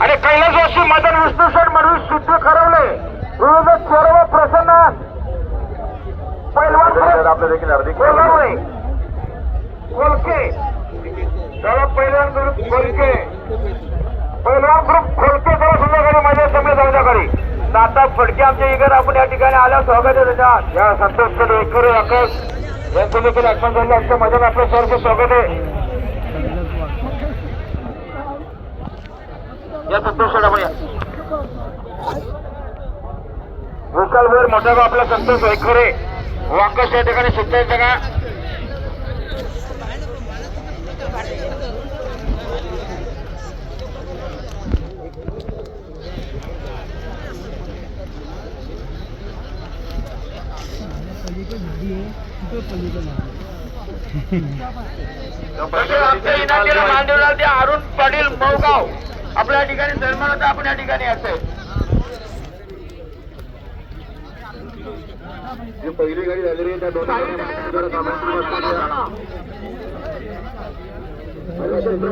आणि कैलासवासी मदन विष्णू शेठ म्हणून शुद्ध खरवले विविध सर्व प्रसन्न आपलं देखील हार्दिक कोलके सर्व ग्रुप कोलके पैलवान ग्रुप खोलके सर्व संध्याकाळी माझ्यासमोर संध्याकाळी नाता फडके आमच्या इकडे आपण या ठिकाणी आल्या. स्वागत आहे त्याच्यात या संतोष एकरे आकाश. यांचं देखील आगमन झालं. आमच्या मैदान आपलं सर्व स्वागत आहे. या संतोष शेठ आपण या विशाल भैर मोठा गाव आपला संतोष ऐकरे वाकस या ठिकाणी सुद्धा का? आमच्या ते अरुण पाटील मौगाव. आपल्या ठिकाणी सन्मानात आपण या ठिकाणी असेल जी पहिली गाडी झालेली आहे त्या दोन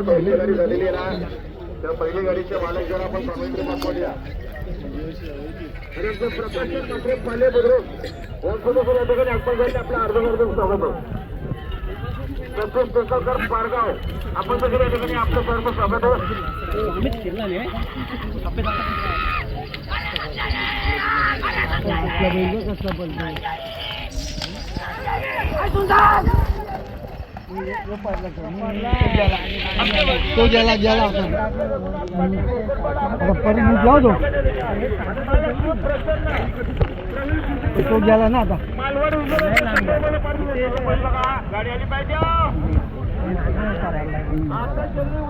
पहिली गाडी झालेली आहे ना त्या पहिली गाडीच्या मालक जर आपण आपलं प्रकाशन मात्र पाले ठिकाणी आपण आपलं अर्ध अर्ध स्वागत आहे संतोष टेकलकर पारगाव. आपण देखील या ठिकाणी आपलं सर्व स्वागत तो गेला गेला परत जाऊ दो तो गेला ना आता. गाडी आली पाहिजे आता जाईल